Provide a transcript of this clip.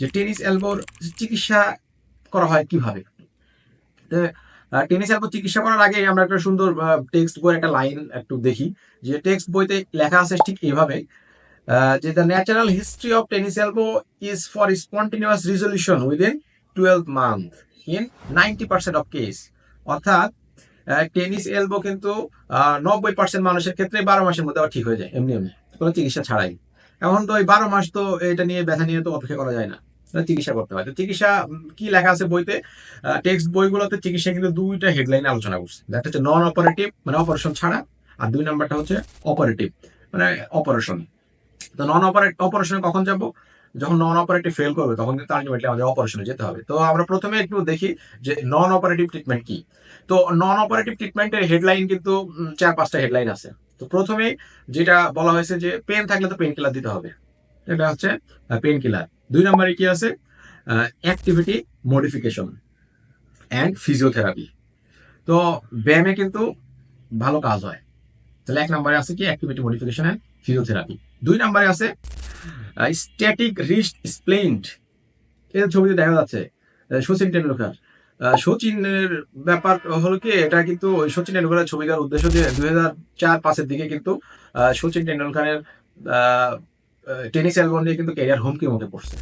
যে টেনিস এলবোর চিকিৎসা করা হয় কীভাবে? টেনিস এলবো চিকিৎসা করার আগে আমরা একটা সুন্দর টেক্সট বইয়ের একটা লাইন একটু দেখি। যে টেক্সট বইতে লেখা আছে ঠিক এইভাবে যে the natural history of tennis elbow is for spontaneous resolution within twelve month in ninety percent of case অর্থাৎ টেনিস এলবো কিন্তু নব্বই পার্সেন্ট মানুষের ক্ষেত্রে বারো মাসের মধ্যে আবার ঠিক হয়ে যায়, এমনি এমনি, কোনো চিকিৎসা ছাড়াই। এখন তো ওই বারো মাস তো এটা নিয়ে ব্যথা নিয়ে তো অপেক্ষা করা যায় না। চিকিৎসা করতে হয়। তো চিকিৎসা কি লেখা আছে বইতে? টেক্সট বইগুলোতে চিকিৎসা কিন্তু দুইটা হেডলাইন আলোচনা করছে। একটা হচ্ছে নন অপারেটিভ মানে অপারেশন ছাড়া, আর দুই নাম্বারটা হচ্ছে অপারেটিভ মানে অপারেশন তো নন অপারেট অপারেশনে কখন যাব? যখন নন অপারেটিভ ফেল করবে, তখন কিন্তু আলটিমেটলি আমাদের অপারেশনে যেতে হবে। তো আমরা প্রথমে একটু দেখি যে নন অপারেটিভ ট্রিটমেন্ট কি। তো নন অপারেটিভ ট্রিটমেন্টের হেডলাইন কিন্তু চার, পাঁচটা হেডলাইন আছে। তো প্রথমে যেটা বলা হয়েছে যে পেন থাকলে তো পেন কিলার দিতে হবে। এটা হচ্ছে পেন কিলার দুই নম্বরে কি আছে? অ্যাক্টিভিটি মডিফিকেশন অ্যান্ড ফিজিওথেরাপি তো ব্যায়ামে কিন্তু ভালো কাজ হয়। তাহলে এক নম্বরে আছে কি? অ্যাক্টিভিটি মডিফিকেশন অ্যান্ড ফিজিওথেরাপি দুই নম্বরে আছে স্ট্যাটিক রিস্ট স্প্লেন্ড এর ছবিতে দেখা যাচ্ছে সচিন টেন্ডুলকার সচিনের ব্যাপার হলো কি? এটা কিন্তু ওই সচিন টেন্ডুলকারের ছবিকার উদ্দেশ্য যে দুই হাজার চার পাঁচের দিকে কিন্তু সচিন টেন্ডুলকারের টেনিস অ্যালবন নিয়ে কিন্তু ক্যারিয়ার হুমকির মুখে পড়ছে।